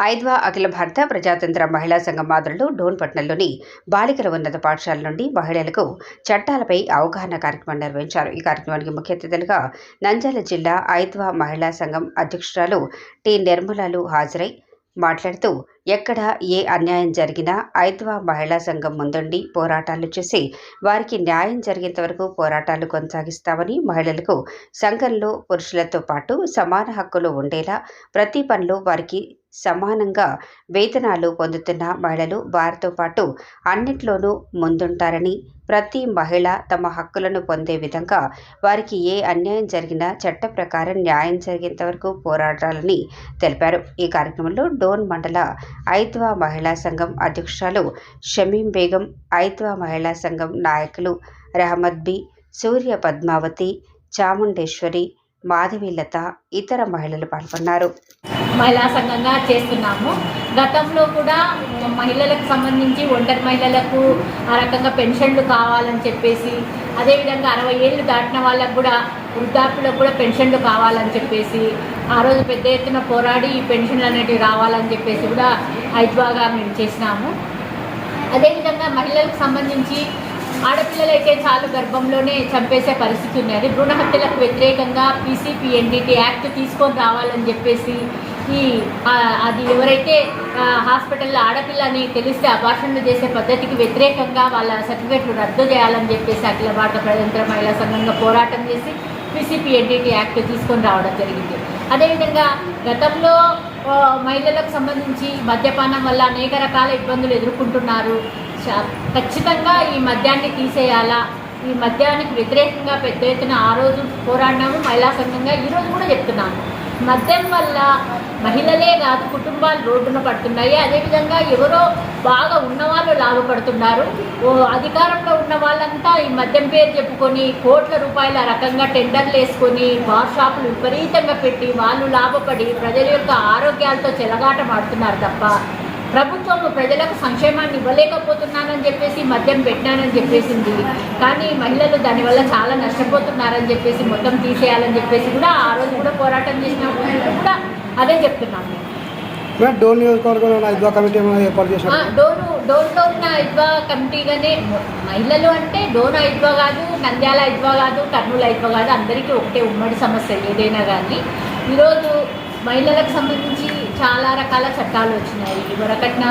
ఐద్వా అఖిల భారత ప్రజాతంత్ర మహిళా సంఘం ఆధ్వర్యంలో డోన్పట్నంలోని బాలికల ఉన్నత పాఠశాల నుండి మహిళలకు చట్టాలపై అవగాహన కార్యక్రమం నిర్వహించారు. ఈ కార్యక్రమానికి ముఖ్య అతిథులుగా నంద్యాల జిల్లా ఐద్వా మహిళా సంఘం అధ్యక్షురాలు టి నిర్మలాలు హాజరై మాట్లాడుతూ ఎక్కడ ఏ అన్యాయం జరిగినా ఐద్వా మహిళా సంఘం ముందుండి పోరాటాలు చేసి వారికి న్యాయం జరిగేంత వరకు పోరాటాలు కొనసాగిస్తామని మహిళలకు సంఘంలో పురుషులతో పాటు సమాన హక్కులు ఉండేలా ప్రతి పనిలో వారికి సమానంగా వేతనాలు పొందుతున్న మహిళలు వారితో పాటు అన్నిట్లోనూ ముందుంటారని ప్రతి మహిళ తమ హక్కులను పొందే విధంగా వారికి ఏ అన్యాయం జరిగినా చట్ట ప్రకారం న్యాయం జరిగేంత వరకు పోరాడాలని తెలిపారు. ఈ కార్యక్రమంలో డోన్ మండల ఐత్వా మహిళా సంఘం అధ్యక్షురాలు షమీం బేగం ఐత్వా మహిళా సంఘం నాయకులు రహమద్ బి సూర్య పద్మావతి చాముండేశ్వరి మాధవీలత ఇతర మహిళలు పాల్గొన్నారు. మహిళా సంఘంగా చేస్తున్నాము. గతంలో కూడా మహిళలకు సంబంధించి ఒంటరి మహిళలకు ఆ రకంగా పెన్షన్లు కావాలని చెప్పేసి అదేవిధంగా అరవై ఏళ్ళు దాటిన వాళ్ళకు కూడా వృద్ధాప్యులకు కూడా పెన్షన్లు కావాలని చెప్పేసి ఆ రోజు పెద్ద ఎత్తున పోరాడి ఈ పెన్షన్లు అనేటివి రావాలని చెప్పేసి కూడా ఐద్వాగా మేము చేసినాము. అదేవిధంగా మహిళలకు సంబంధించి ఆడపిల్లలైతే చాలు గర్భంలోనే చంపేసే పరిస్థితి ఉన్నది భ్రూణ హత్యలకు వ్యతిరేకంగా పీసీపీ ఎన్డీటీ యాక్ట్ తీసుకొని రావాలని చెప్పేసి ఈ అది ఎవరైతే హాస్పిటల్లో హాస్పిటల్లో ఆడపిల్లని తెలిస్తే అభాషణలు చేసే పద్ధతికి వ్యతిరేకంగా వాళ్ళ సర్టిఫికెట్లు రద్దు చేయాలని చెప్పేసి అఖిల భారత ప్రజంత్ర మహిళా సంఘంగా పోరాటం చేసి పీసీపీ ఎన్డీటీ యాక్ట్ తీసుకొని రావడం జరిగింది. అదేవిధంగా గతంలో మహిళలకు సంబంధించి మద్యపానం వల్ల అనేక రకాల ఇబ్బందులు ఎదుర్కొంటున్నారు. ఖచ్చితంగా ఈ మద్యాన్ని తీసేయాలా? ఈ మద్యానికి వ్యతిరేకంగా పెద్ద ఎత్తున ఆ రోజు పోరాడినాము మహిళా సంఘంగా ఈరోజు కూడా చెప్తున్నాము మద్యం వల్ల మహిళలే కాదు కుటుంబాలు రోడ్డున పడుతున్నాయి. అదేవిధంగా ఎవరో బాగా ఉన్నవాళ్ళు లాభపడుతున్నారు. ఓ అధికారంలో ఉన్న వాళ్ళంతా ఈ మద్యం పేరు చెప్పుకొని కోట్ల రూపాయల రకంగా టెండర్లు వేసుకొని బార్ షాపులు విపరీతంగా పెట్టి వాళ్ళు లాభపడి ప్రజల యొక్క ఆరోగ్యాలతో చెలగాటమాడుతున్నారు తప్ప ప్రభుత్వం ప్రజలకు సంక్షేమాన్ని ఇవ్వలేకపోతున్నానని చెప్పేసి మద్యం పెట్టినానని చెప్పేసింది. కానీ మహిళలు దానివల్ల చాలా నష్టపోతున్నారని చెప్పేసి మొత్తం తీసేయాలని చెప్పేసి కూడా ఆ రోజు కూడా పోరాటం చేసినప్పుడు కూడా అదే చెప్తున్నాము. మేడం డోన్ నియోజకవర్గంలో ఉన్న కమిటీ ఏర్పాటు చేశారు? ఐద్వా కమిటీగానే మహిళలు అంటే డోన్ ఐద్వా కాదు నంద్యాల ఐద్వా కాదు కర్నూలు ఐద్వా కాదు అందరికీ ఒకటే ఉమ్మడి సమస్య ఏదైనా కానీ. ఈరోజు మహిళలకు సంబంధించి చాలా రకాల చట్టాలు వచ్చినాయి. వరకట్న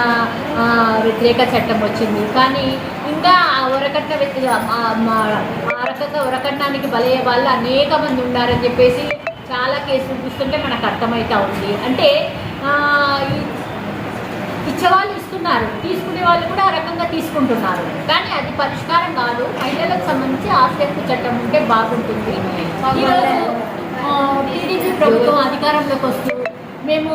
వ్యతిరేక చట్టం వచ్చింది. కానీ ఇంకా ఆ వరకట్న వ్యతి రకంగా వరకట్నానికి బలయ్యే వాళ్ళు అనేక మంది ఉన్నారని చెప్పేసి చాలా కేసులు చూస్తుంటే మనకు అర్థమవుతా ఉంది. అంటే ఇచ్చేవాళ్ళు ఇస్తున్నారు. తీసుకునే వాళ్ళు కూడా ఆ రకంగా తీసుకుంటున్నారు. కానీ అది పరిష్కారం కాదు. మహిళలకు సంబంధించి ఆస్తి చట్టం ఉంటే బాగుంటుంది. ఈరోజు టీడీపీ ప్రభుత్వం అధికారంలోకి వస్తూ మేము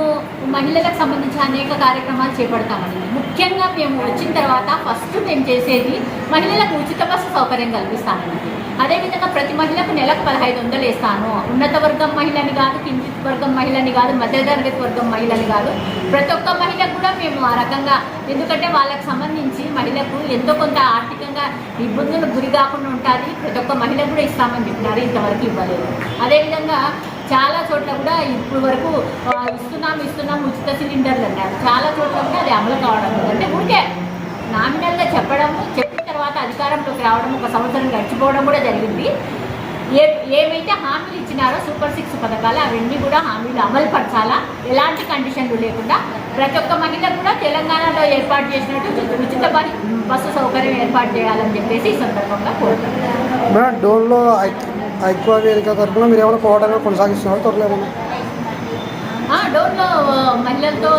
మహిళలకు సంబంధించి అనేక కార్యక్రమాలు చేపడతామండి. ముఖ్యంగా మేము వచ్చిన తర్వాత ఫస్ట్ మేము చేసేది మహిళలకు ఉచిత బస్సు సౌకర్యం కల్పిస్తామండి. అదేవిధంగా ప్రతి మహిళకు నెలకు పదహైదు వందలు వేస్తాను. ఉన్నత వర్గం మహిళని కాదు కింది వర్గం మహిళని కాదు మధ్యతరగతి వర్గం మహిళని కాదు. ప్రతి ఒక్క మహిళకు కూడా మేము ఆ రకంగా ఎందుకంటే వాళ్ళకి సంబంధించి మహిళకు ఎంతో కొంత ఆర్థికంగా ఇబ్బందులకు గురి కాకుండా ఉంటుంది. ప్రతి ఒక్క మహిళకు కూడా ఇస్తామని చెప్పినారు. ఇంతవరకు ఇవ్వలేదు. అదేవిధంగా చాలా చోట్ల కూడా ఇప్పుడు వరకు ఇస్తున్నాం ఇస్తున్నాం ఉచిత సిలిండర్లు అన్నారు చాలా చోట్ల కూడా అది అమలు కావడం అంటే ఊరికే నామినల్గా చెప్పడము చెప్పిన తర్వాత అధికారంలోకి రావడం ఒక సంవత్సరం గడిచిపోవడం కూడా జరిగింది. ఏ ఏమైతే హామీలు ఇచ్చినారో సూపర్ సిక్స్ పథకాలు అవన్నీ కూడా హామీలు అమలు పరచాలా? ఎలాంటి కండిషన్లు లేకుండా ప్రతి ఒక్క మహిళ కూడా తెలంగాణలో ఏర్పాటు చేసినట్టు ఉచిత- బస్సు సౌకర్యం ఏర్పాటు చేయాలని చెప్పేసి ఈ సందర్భంగా కోరుతున్నాను. డోన్లో వేదిక తరఫున మీరు ఏమైనా పోరాటాలు కొనసాగిస్తున్నారు? త్వరలో ఏమైనా? మహిళలతో